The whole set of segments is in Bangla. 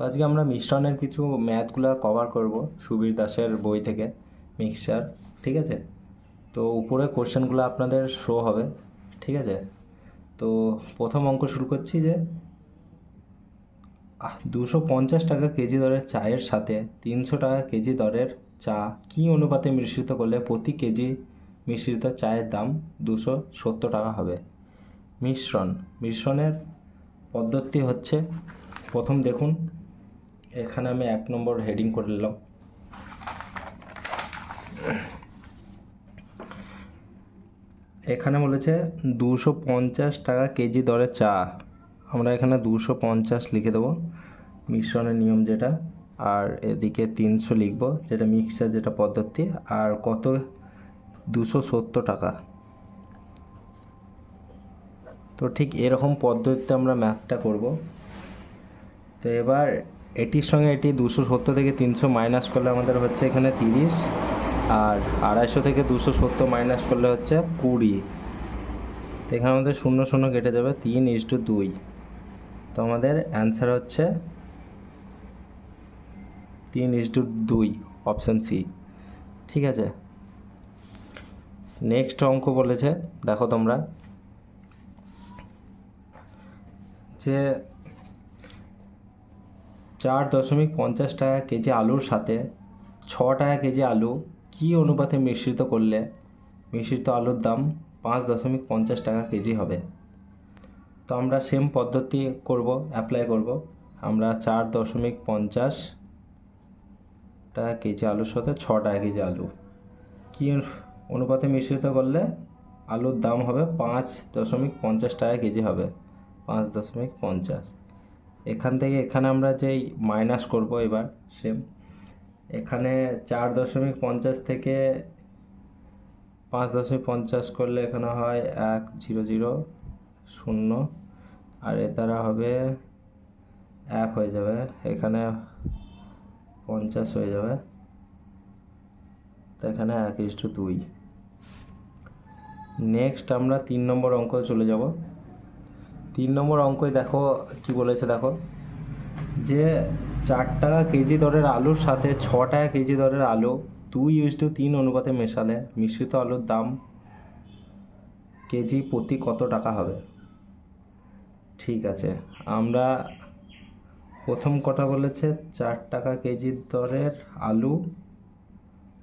তো আজকে আমরা মিশ্রণের কিছু ম্যাথগুলো কভার করব সুবীর দাসের বই থেকে মিক্সচার ঠিক আছে? তো উপরে কোশ্চেনগুলো আপনাদের শো হবে, ঠিক আছে? তো প্রথম অঙ্ক শুরু করছি যে দুশো পঞ্চাশ টাকা কেজি দরের চায়ের সাথে তিনশো টাকা কেজি দরের চা কী অনুপাতে মিশ্রিত করলে প্রতি কেজি মিশ্রিত চায়ের দাম দুশো সত্তর টাকা হবে? মিশ্রণ, মিশ্রণের পদ্ধতি হচ্ছে, প্রথম দেখুন এখানে আমি এক নম্বর হেডিং করে নিলাম। এখানে বলেছে দুশো পঞ্চাশ টাকা কেজি দরে চা। আমরা এখানে দুশো পঞ্চাশ লিখে দেবো, মিশ্রণের নিয়ম যেটা, আর এদিকে তিনশো লিখব, যেটা মিক্সার, যেটা পদ্ধতি, আর কত? দুশো সত্তর টাকা। তো ঠিক এরকম পদ্ধতিতে আমরা ম্যাথটা করব। তো এবার এটির সঙ্গে এটি দুশো সত্তর থেকে তিনশো মাইনাস করলে আমাদের হচ্ছে এখানে তিরিশ, আর আড়াইশো থেকে দুশো সত্তর মাইনাস করলে হচ্ছে কুড়ি। তো এখানে আমাদের শূন্য শূন্য কেটে যাবে, তিন ইস টু দুই। তো আমাদের অ্যান্সার হচ্ছে তিন ইস টু দুই অপশান সি ঠিক আছে? নেক্সট অঙ্ক বলেছে, দেখো তোমরা। যে চার দশমিক পঞ্চাশ টাকা কেজি আলুর সাথে ছ টাকা কেজি আলু কী অনুপাতে মিশ্রিত করলে মিশ্রিত আলুর দাম পাঁচ দশমিক পঞ্চাশ টাকা কেজি হবে? তো আমরা সেম পদ্ধতি করব অ্যাপ্লাই করব। আমরা চার দশমিক পঞ্চাশ টাকা কেজি আলুর সাথে ছ টাকা কেজি আলু কি অনুপাতে মিশ্রিত করলে আলুর দাম হবে পাঁচ দশমিক পঞ্চাশ টাকা কেজি হবে। পাঁচ দশমিক পঞ্চাশ। এখান থেকে এখানে আমরা যেই মাইনাস করব এবার সেম এখানে চার দশমিক পঞ্চাশ থেকে পাঁচ দশমিক পঞ্চাশ করলে এখানে হয় এক জিরো জিরো শূন্য, আর এ দ্বারা হবে এক হয়ে যাবে, এখানে পঞ্চাশ হয়ে যাবে, তো এখানে এক ইস টু দুই নেক্সট আমরা তিন নম্বর অঙ্ক চলে যাব। তিন নম্বর অঙ্কই দেখো কি বলেছে দেখো। যে চার টাকা কেজি দরের আলুর সাথে ছ টাকা কেজি দরের আলু দুই ইউজ টু তিন অনুপাতে মেশালে মিশ্রিত আলুর দাম কেজি প্রতি কত টাকা হবে? ঠিক আছে, আমরা প্রথম কথা বলেছে চার টাকা কেজির দরের আলু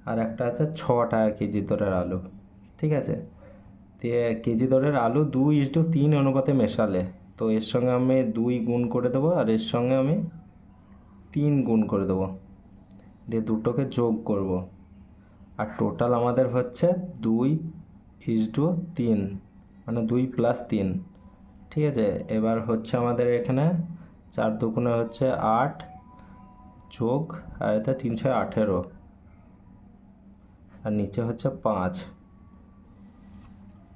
আর একটা আছে ছ টাকা কেজির দরের আলু। ঠিক আছে কেজি দরের আলু দুই ইস টু তিন অনুপাতে মেশালে। তো এর সঙ্গে আমি দুই গুণ করে দেবো আর এর সঙ্গে আমি তিন গুণ করে দেবো। দিয়ে দুটোকে যোগ করব। আর টোটাল আমাদের হচ্ছে দুই ইস টু তিন মানে দুই প্লাস তিন। ঠিক আছে? এবার হচ্ছে আমাদের এখানে চার দুগুণে হচ্ছে আট যোগ, আর এতে তিনশো আঠেরো। আর নিচে হচ্ছে পাঁচ।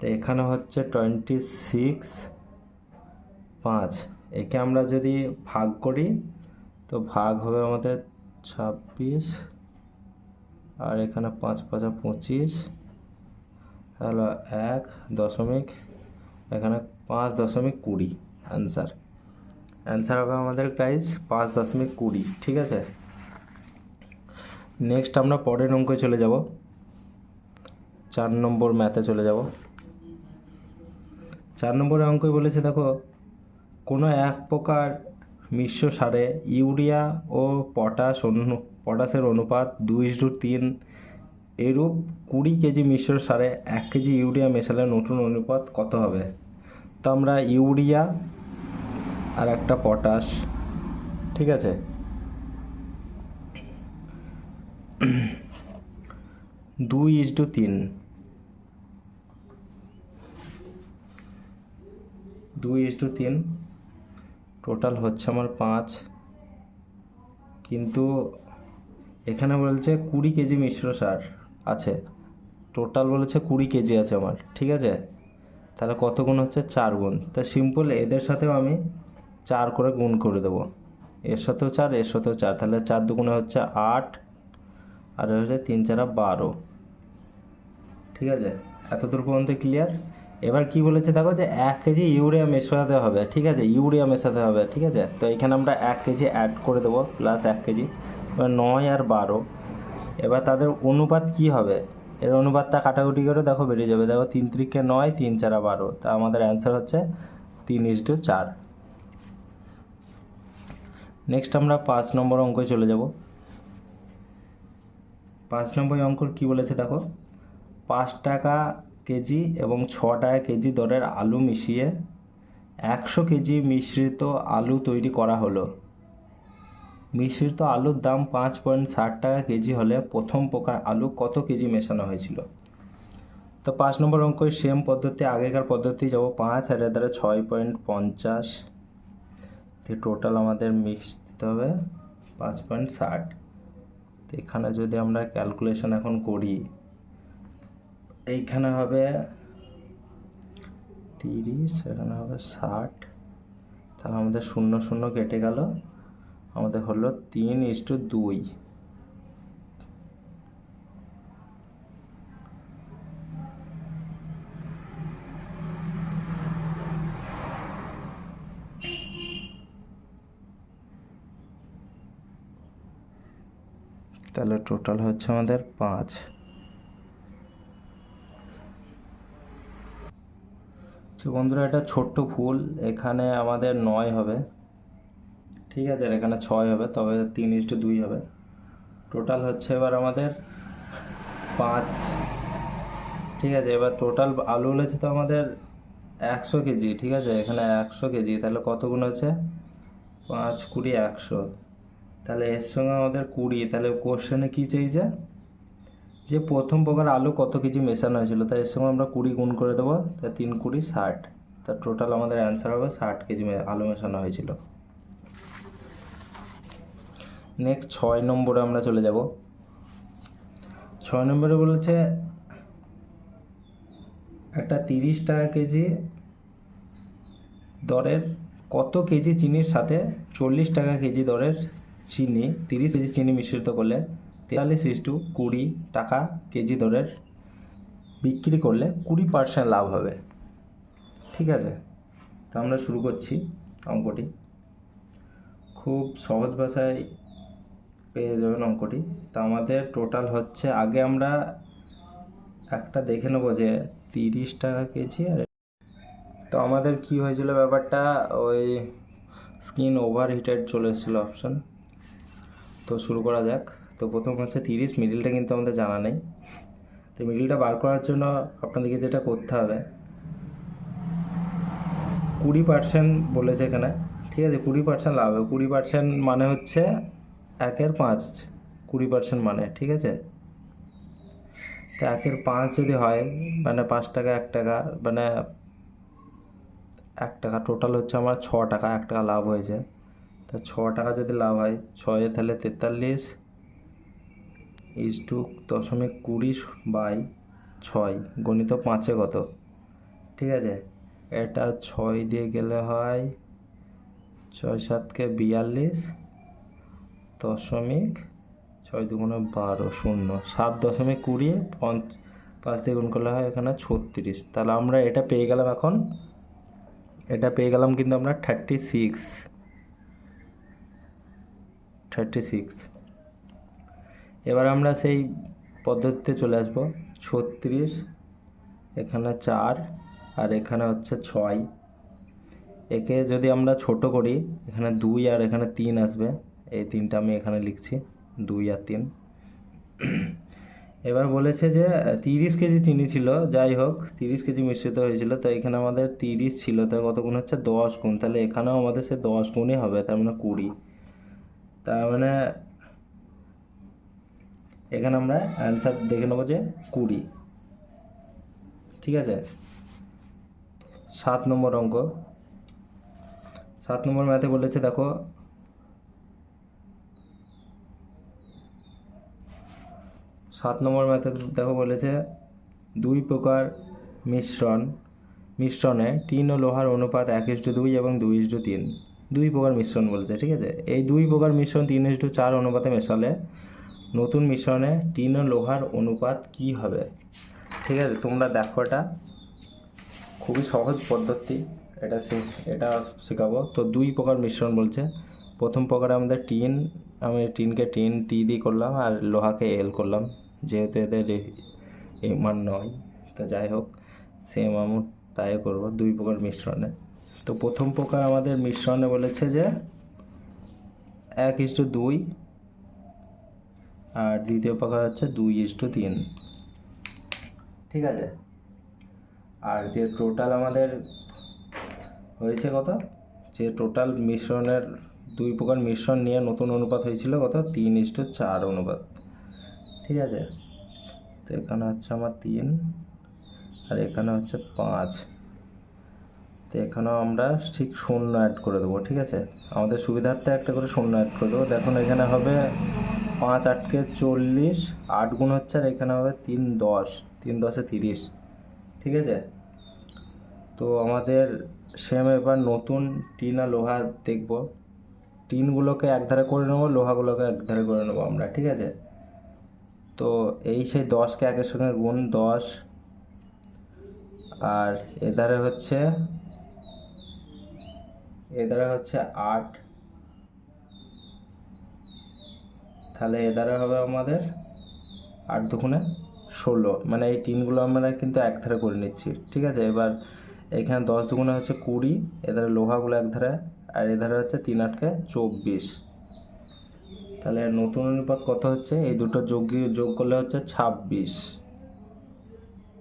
তো এখানে হচ্ছে টোয়েন্টি সিক্স পাঁচ। একে আমরা যদি ভাগ করি, তো ভাগ হবে আমাদের ছাব্বিশ, আর এখানে পাঁচ পাঁচা পঁচিশ হলো এক দশমিক, এখানে পাঁচ দশমিক কুড়ি অ্যান্সার অ্যান্সার হবে আমাদের প্রাইস পাঁচ দশমিক কুড়ি, ঠিক আছে? নেক্সট আমরা পরের অঙ্কে চলে যাব। চার নম্বর ম্যাথে চলে যাব। চার নম্বরের অঙ্কই বলেছে, দেখো, কোনো এক প্রকার মিশ্র সারে ইউরিয়া ও পটাশ অনু, পটাশের অনুপাত দুই টু তিন এরূপ কুড়ি কেজি মিশ্র সারে এক কেজি ইউরিয়া মেশালে নতুন অনুপাত কত হবে? তো আমরা ইউরিয়া আর একটা পটাশ, ঠিক আছে? দুই ইস টু তিন। দুই ইস টু তিন, টোটাল হচ্ছে আমার পাঁচ। কিন্তু এখানে বলছে কুড়ি কেজি মিশ্র সার আছে। টোটাল বলেছে কুড়ি কেজি আছে আমার, ঠিক আছে? তাহলে কত গুণ হচ্ছে চার গুণ? তা সিম্পল এদের সাথেও আমি চার করে গুণ করে দেবো। এর সাথেও চার, এর সাথেও চার। তাহলে চার দুগুণে হচ্ছে আট, আর হচ্ছে তিন চারা বারো। ঠিক আছে? এত দূর পর্যন্ত ক্লিয়ার এবার কি বলেছে দেখো যে এক কেজি ইউরিয়া মেশাতে হবে, ঠিক আছে? ইউরিয়া মেশাতে হবে, ঠিক আছে? তো এখানে আমরা এক কেজি অ্যাড করে দেবো প্লাস এক কেজি। এবার নয় আর বারো। এবার তাদের অনুপাত কি হবে? এর অনুপাতটা কাটাকুটি করে দেখো বেরিয়ে যাবে। দেখো তিন ত্রিকে নয়, তিন চারা বারো। তা আমাদের অ্যান্সার হচ্ছে তিন ইস টু চার। নেক্সট আমরা পাঁচ নম্বর অঙ্কে চলে যাব। পাঁচ নম্বর অঙ্ক কি বলেছে দেখো? পাঁচ টাকা কেজি এবং ছ টাকা কেজি দরের আলু মিশিয়ে একশো কেজি মিশ্রিত আলু তৈরি করা হলো। মিশ্রিত আলুর দাম পাঁচ পয়েন্ট ষাট টাকা কেজি হলে প্রথম প্রকার আলু কত কেজি মেশানো হয়েছিল? তো পাঁচ নম্বর অঙ্ক সেম পদ্ধতি, আগেকার পদ্ধতি, যাব পাঁচ আর দ্বারা ছয় পয়েন্ট পঞ্চাশ। টোটাল আমাদের মিক্স দিতে হবে পাঁচ পয়েন্ট ষাট। তো এখানে যদি আমরা ক্যালকুলেশন এখন করি এইখানে হবে তিরিশ, এখানে হবে ষাট। তাহলে আমাদের শূন্য শূন্য কেটে গেল। আমাদের হলো তিন ইস্টু দুই। তাহলে টোটাল হচ্ছে আমাদের পাঁচ। তো বন্ধুরা, এটা ছোট্ট ফুল। এখানে আমাদের নয় হবে। ঠিক আছে, আর এখানে ছয় হবে, তবে তিন ইস্টু দুই হবে। টোটাল হচ্ছে এবার আমাদের পাঁচ। ঠিক আছে, এবার টোটাল আলু হলেছে তো আমাদের একশো কেজি। ঠিক আছে, এখানে একশো কেজি। তাহলে কত গুণ হচ্ছে? পাঁচ কুড়ি একশো। তাহলে এর সঙ্গে আমাদের কুড়ি। তাহলে কোশ্চেনে কী চাইছে? যে প্রথম প্রকার আলু কত কেজি মেশানো হয়েছিল তাই এর সঙ্গে আমরা কুড়ি গুণ করে দেবো, তা তিন কুড়ি ষাট। তা টোটাল আমাদের অ্যান্সার হবে ষাট কেজি আলু মেশানো হয়েছিল। নেক্সট ছয় নম্বরে আমরা চলে যাব। ছয় নম্বরে বলেছে, একটা তিরিশ টাকা কেজি দরের কত কেজি চিনির সাথে চল্লিশ টাকা কেজি দরের চিনি, তিরিশ কেজি চিনি মিশ্রিত করলে তেতাল্লিশ ইস্টু কুড়ি টাকা কেজি দরের বিক্রি করলে কুড়ি পার্সেন্ট লাভ হবে। ঠিক আছে? তো আমরা শুরু করছি অঙ্কটি। খুব সহজ ভাষায় পেয়ে যাবেন অঙ্কটি। তো আমাদের টোটাল হচ্ছে, আগে আমরা একটা দেখে নেব যে তিরিশ টাকা কেজি আর তো আমাদের কি হয়েছিল ব্যাপারটা? ওই স্কিন ওভার হিটেড চলে এসেছিল অপশান তো শুরু করা যাক। তো প্রথম হচ্ছে তিরিশ মিডিলটা কিন্তু আমাদের জানা নেই। তো মিডিলটা বার করার জন্য আপনাদেরকে যেটা করতে হবে, কুড়ি পার্সেন্ট বলেছে এখানে, ঠিক আছে? কুড়ি পার্সেন্ট লাভ হবে। কুড়ি পার্সেন্ট মানে হচ্ছে একের পাঁচ, কুড়ি পার্সেন্ট মানে ঠিক আছে? তো একের পাঁচ যদি হয় মানে পাঁচ টাকা, এক টাকা মানে এক টাকা টোটাল হচ্ছে আমার ছ টাকা, এক টাকা লাভ হয়েছে। তো ছ টাকা যদি লাভ হয়, ছয়ে তাহলে তেতাল্লিশ ইস টু দশমিক কুড়ি বাই ছয় গণিত পাঁচে কত? ঠিক আছে? এটা ছয় দিয়ে গেলে হয় ছয় সাতকে বিয়াল্লিশ দশমিক ছয় দুগুণে বারো শূন্য। সাত দশমিক কুড়ি পঞ্চ পাঁচ দিয়ে গুণ করলে হয় এখানে ছত্রিশ। তাহলে আমরা এটা পেয়ে গেলাম এখন। এটা পেয়ে গেলাম কিন্তু আমরা থার্টি সিক্স থার্টি সিক্স এবার আমরা সেই পদ্ধতিতে চলে আসব। ছত্রিশ, এখানে চার, আর এখানে হচ্ছে ছয়। একে যদি আমরা ছোট করি, এখানে দুই আর এখানে তিন আসবে। এই তিনটা আমি এখানে লিখছি, দুই আর তিন। এবার বলেছে যে, তিরিশ কেজি চিনি ছিল, যাই হোক, তিরিশ কেজি মিশ্রিত হয়েছিল, তো এখানে আমাদের তিরিশ ছিল, তার কত গুণ হচ্ছে? দশ গুণ। তাহলে এখানেও আমাদের সে দশ গুণই হবে, তার মানে কুড়ি। তার মানে এখানে আমরা অ্যান্সার দেখে নেব যে কুড়ি। ঠিক আছে? সাত নম্বর অঙ্ক। সাত নম্বর ম্যাথে বলেছে, দেখো, সাত নম্বর ম্যাথে দেখো বলেছে, দুই প্রকার মিশ্রণ। মিশ্রণে টিন ও লোহার অনুপাত এক ইস্টু দুই এবং দুই ইস্টু তিন। দুই প্রকার মিশ্রণ বলেছে, ঠিক আছে? এই দুই প্রকার মিশ্রণ তিন ইস্টু চার অনুপাতে মেশালে নতুন মিশ্রণে টিন ও লোহার অনুপাত কি হবে? ঠিক আছে, তোমরা দেখো এটা। খুবই সহজ পদ্ধতি, এটা এটা শেখাবো। তো দুই প্রকার মিশ্রণ বলছে। প্রথম প্রকারে আমাদের টিন, আমি টিনকে টিন, টি দিয়ে করলাম আর লোহাকে এল করলাম। যেহেতু এদের এ- এই মান নয়, তো যাই হোক সেম আমি তাই করব দুই প্রকার মিশ্রণে। তো প্রথম প্রকার আমাদের মিশ্রণে বলেছে যে এক ইস্টু দুই আর দ্বিতীয় প্রকার হচ্ছে দুই ইস্টু তিন। ঠিক আছে? আর যে টোটাল আমাদের হয়েছে কত? যে টোটাল মিশ্রণের দুই প্রকার মিশ্রণ নিয়ে নতুন অনুপাত হয়েছিল কত? তিন ইস্টু চার অনুপাত। ঠিক আছে? তো এখানে হচ্ছে আমার তিন আর এখানে হচ্ছে পাঁচ। তো এখানেও আমরা ঠিক শূন্য অ্যাড করে দেবো, ঠিক আছে? আমাদের সুবিধার্থে একটা করে শূন্য অ্যাড করে দেবো। দেখুন, এখানে হবে পাঁচ আটকে চল্লিশ, আট গুণ হচ্ছে আর এখানে হবে তিন দশ, তিন দশে তিরিশ, ঠিক আছে? তো আমাদের সেম এবার নতুন টিন আর লোহা দেখব। টিনগুলোকে একধারে করে নেব, লোহাগুলোকে একধারে করে নেব আমরা, ঠিক আছে? তো এই সেই দশকে একের সঙ্গে গুণ দশ, আর এধারে হচ্ছে এধারে হচ্ছে আট তাহলে এধারে হবে আমাদের আট দুগুণে ষোলো। মানে এই টিনগুলো আমরা কিন্তু একধারে করে নিচ্ছি, ঠিক আছে? এবার এখানে দশ দুগুণে হচ্ছে কুড়ি এধারে লোহাগুলো এক ধারে, আর এধারে হচ্ছে তিন আটকে চব্বিশ। তাহলে নতুন অনুপাত কত হচ্ছে? এই দুটো যোগ যোগ করলে হচ্ছে ছাব্বিশ।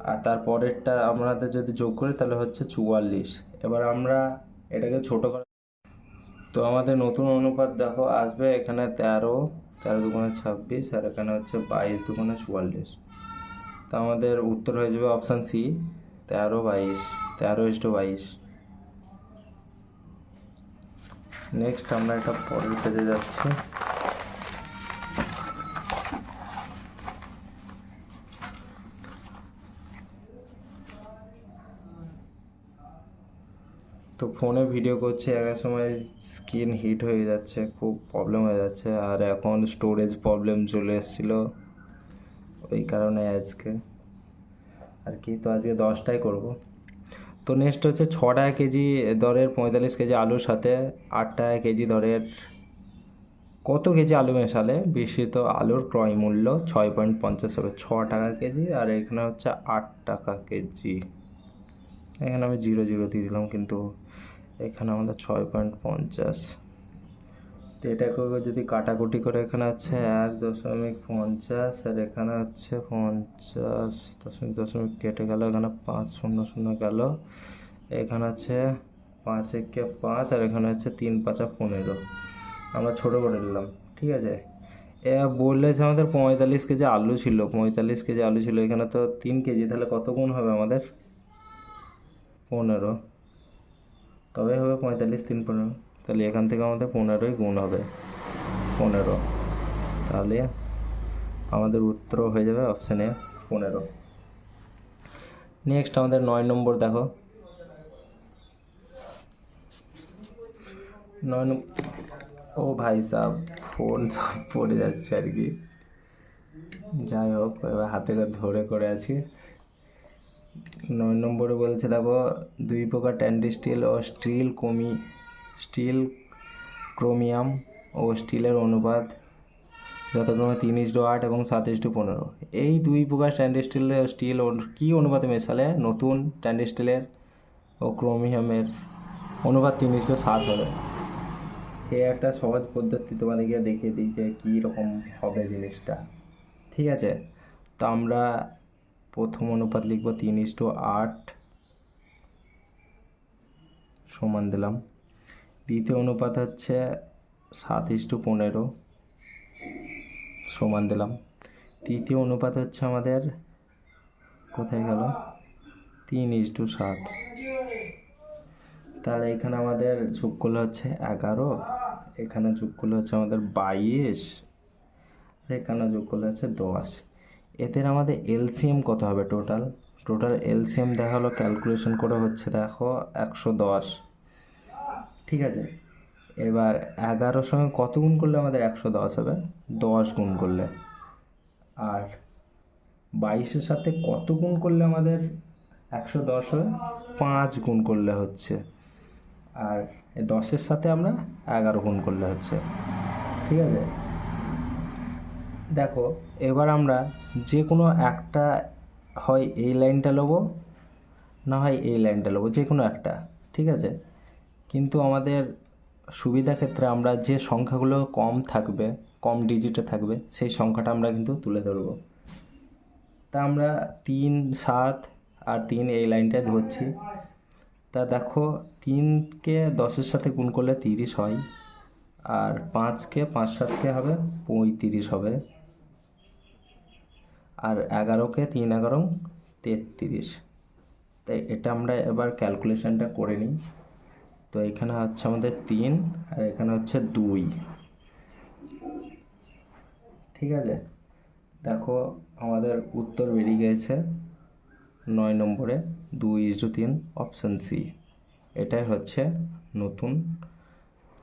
আর তারপরেরটা আমাদের যদি যোগ করি তাহলে হচ্ছে চুয়াল্লিশ। এবার আমরা এটাকে ছোট করে তো আমাদের নতুন অনুপাত দেখো, আসবে এখানে তেরো তেরো দুগুণে ছাব্বিশ আর এখানে হচ্ছে বাইশ দুগুণে চুয়াল্লিশ। তো আমাদের উত্তর হয়ে যাবে অপশান সি তেরো বাইশ, তেরো ইস্টু বাইশ। নেক্সট আমরা এটা পরের পেজে যাচ্ছি। তো ফোনে ভিডিও করছে, এক সময় স্ক্রিন হিট হয়ে যাচ্ছে, খুব প্রবলেম হয়ে যাচ্ছে, আর এখন স্টোরেজ প্রবলেম চলে এসেছিল ওই কারণে আজকে। আর কি, তো আজকে দশটাই করব। তো নেক্সট হচ্ছে ছ টাকা কেজি দরের পঁয়তাল্লিশ কেজি আলুর সাথে আট টাকা কেজি দরের কত কেজি আলু মেশালে? বিস্তৃত আলুর ক্রয় মূল্য ছয় পয়েন্ট পঞ্চাশ হবে, ছ টাকা কেজি, আর এখানে হচ্ছে আট টাকা কেজি। এখানে আমি জিরো জিরো দিয়ে দিলাম, কিন্তু এখানে আমাদের ছয় পয়েন্ট পঞ্চাশ। তো এটাকে যদি কাটাকুটি করে এখানে হচ্ছে এক দশমিক পঞ্চাশ, আর এখানে হচ্ছে পঞ্চাশ দশমিক দশমিক কেটে গেল, এখানে পাঁচ শূন্য শূন্য গেল। এখানে আছে পাঁচ একে পাঁচ, আর এখানে হচ্ছে তিন পাঁচা পনেরো। আমরা ছোটো করে নিলাম, ঠিক আছে? এ বললে যে আমাদের পঁয়তাল্লিশ কেজি আলু ছিল, পঁয়তাল্লিশ কেজি আলু ছিল, এখানে তো তিন কেজি, তাহলে কত গুণ হবে আমাদের? পনেরো। তবে হবে পঁয়তাল্লিশ, তিন পনেরো। তাহলে এখান থেকে আমাদের পনেরোই গুণ হবে। পনেরো। তাহলে আমাদের উত্তর হয়ে যাবে অপশানে পনেরো। নেক্সট আমাদের নয় নম্বর দেখো। নয় নম্বর ও ভাই সাহ ফোন সব পড়ে যাচ্ছে আর কি। যাই হোক, এবার হাতে ধরে করে আছি। নয় নম্বরে বলছে, দেখো, দুই প্রকার স্টিল ও স্টিল কমি, স্টিল ক্রোমিয়াম ও স্টিলের অনুপাত যথাক্রমে তিন ইস্টু আট এবং সাত ইস্টু পনেরো। এই দুই প্রকার স্ট্যান্ডার্ড স্টিল স্টিল কী অনুপাতে মেশালে? নতুন স্ট্যান্ডার্ড স্টিলের ও ক্রোমিয়ামের অনুপাত তিন ইস্টু সাত হবে। এ একটা সহজ পদ্ধতি তোমাদেরকে দেখিয়ে দিই যে কী রকম হবে জিনিসটা। ঠিক আছে? তো আমরা প্রথম অনুপাত লিখব তিন ইস্টু আট সমান দিলাম। দ্বিতীয় অনুপাত হচ্ছে সাত ইস্টু পনেরো সমান দিলাম। তৃতীয় অনুপাত হচ্ছে আমাদের কোথায় গেল? তিন ইস্টু সাত। তাহলে এখানে আমাদের যোগ করলে হচ্ছে এগারো, এখানে যোগ করলে হচ্ছে আমাদের বাইশ, আর এখানে যোগ করলে হচ্ছে দশ। এদের আমাদের এলসিএম কত হবে টোটাল টোটাল এলসিএম দেখা হলো ক্যালকুলেশন করে হচ্ছে দেখো একশো দশ। ঠিক আছে? এবার এগারোর সঙ্গে কত গুণ করলে আমাদের একশো দশ হবে? দশ গুণ করলে। আর বাইশের সাথে কত গুণ করলে আমাদের একশো দশ হবে? পাঁচ গুণ করলে হচ্ছে। আর দশের সাথে আমরা এগারো গুণ করলে হচ্ছে। ঠিক আছে? দেখো, এবার আমরা যে কোনো একটা হয় এই লাইনটা নেব না হয় এই লাইনটা নেব যে কোনো একটা, ঠিক আছে? কিন্তু আমাদের সুবিধা ক্ষেত্রে আমরা যে সংখ্যাগুলো কম থাকবে, কম ডিজিটে থাকবে, সেই সংখ্যাটা আমরা কিন্তু তুলে ধরবো। তা আমরা তিন, সাত আর তিন এই লাইনটায় ধরছি। তা দেখো, তিনকে দশের সাথে গুণ করলে তিরিশ হয়, আর পাঁচকে, পাঁচ সাতকে হবে পঁয়ত্রিশ হবে। আর এগারোকে তিন এগারো, তেত্রিশ। তাই এটা আমরা এবার ক্যালকুলেশনটা করে নিই। তো এখানে হচ্ছে আমাদের তিন আর এখানে হচ্ছে দুই। ঠিক আছে? দেখো আমাদের উত্তর বেরিয়ে গিয়েছে নয় নম্বরে, দুই ইস্টু তিন, অপশান সি। এটাই হচ্ছে নতুন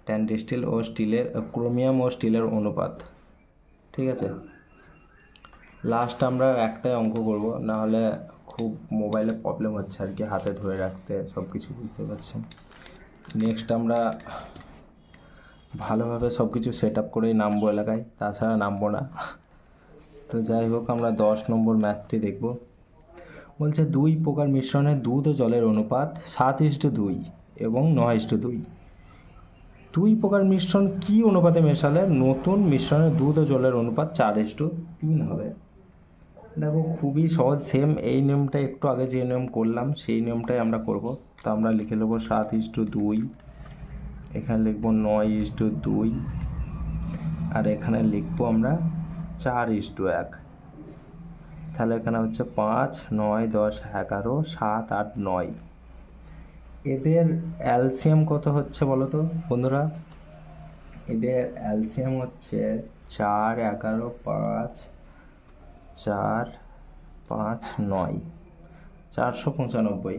ট্যান স্টিল ও স্টিলের ক্রোমিয়াম ও স্টিলের অনুপাত। ঠিক আছে? লাস্ট আমরা একটাই অঙ্ক করব না হলে খুব মোবাইলে প্রবলেম হচ্ছে আর কি, হাতে ধরে রাখতে সব কিছু বুঝতে পারছেন। নেক্সট আমরা ভালোভাবে সব কিছু সেট আপ করেই নামবো এলাকায়, তাছাড়া নামবো না। তো যাই হোক, আমরা দশ নম্বর ম্যাথটি দেখব। বলছে, দুই প্রকার মিশ্রণে দুধ ও জলের অনুপাত সাত ইস্টু দুই এবং নয় ইস্টু দুই। দুই প্রকার মিশ্রণ কি অনুপাতে মেশালে? নতুন মিশ্রণে দুধ ও জলের অনুপাত চার ইস্টু তিন হবে। দেখো, খুবই সহজ সেম এই নিয়মটা একটু আগে যে নিয়ম করলাম, সেই নিয়মটাই আমরা করব। তো আমরা লিখে নেব সাত ইস্টু দুই, এখানে লিখব নয় ইস্টু দুই, আর এখানে লিখব আমরা চার ইস্টু এক। তাহলে এখানে হচ্ছে পাঁচ, নয়, দশ, এগারো, সাত, আট, নয়। এদের অ্যালসিয়াম কত হচ্ছে বলো তো, বন্ধুরা? এদের অ্যালসিয়াম হচ্ছে চার, এগারো, পাঁচ চার, পাঁচ, নয়। চারশো পঁচানব্বই।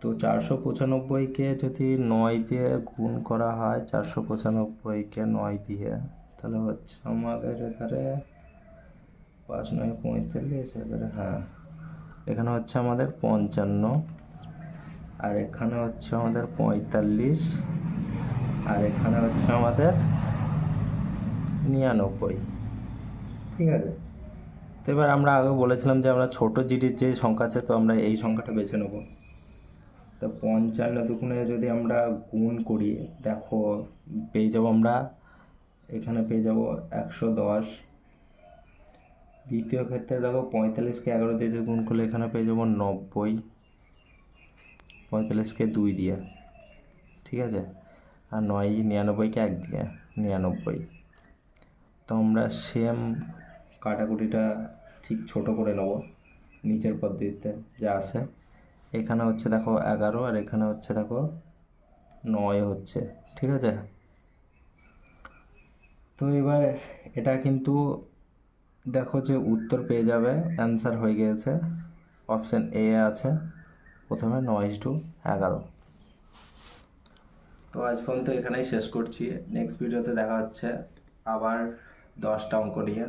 তো চারশো পঁচানব্বইকে যদি নয় দিয়ে গুণ করা হয়, চারশো পঁচানব্বইকে নয় দিয়ে, তাহলে হচ্ছে আমাদের এখানে পাঁচ নয় পঁয়তাল্লিশ, এবারে হ্যাঁ এখানে হচ্ছে আমাদের পঞ্চান্ন, আর এখানে হচ্ছে আমাদের পঁয়তাল্লিশ, আর এখানে হচ্ছে আমাদের নিরানব্বই। ঠিক আছে? তো এবার আমরা আগে বলেছিলাম যে আমরা ছোটো জিডির যে সংখ্যা আছে, তো আমরা এই সংখ্যাটা বেছে নেব। তো পঞ্চান্ন দুগুণে যদি আমরা গুণ করি, দেখো পেয়ে যাব আমরা, এখানে পেয়ে যাব একশো দশ। দ্বিতীয় ক্ষেত্রে দেখো পঁয়তাল্লিশকে এগারো দিয়ে যদি গুণ করলে, এখানে পেয়ে যাব নব্বই। পঁয়তাল্লিশকে দুই দিয়ে, ঠিক আছে? আর নয়, নিরানব্বইকে এক দিয়ে, নিরানব্বই। তো আমরা সেম কাটাকুটিটা ঠিক ছোট করে নেব, নিচের পদ্ধতিতে যা আছে। এখানে হচ্ছে দেখো এগারো আর এখানে হচ্ছে দেখো নয় হচ্ছে, ঠিক আছে? তো এবার এটা কিন্তু দেখো যে উত্তর পেয়ে যাবে অ্যান্সার হয়ে গিয়েছে। অপশান এ আছে, প্রথমে নয় টু এগারো। তো আজ পর্যন্ত এখানেই শেষ করছি। নেক্সট ভিডিওতে দেখা হচ্ছে আবার দশটা অঙ্ক নিয়ে।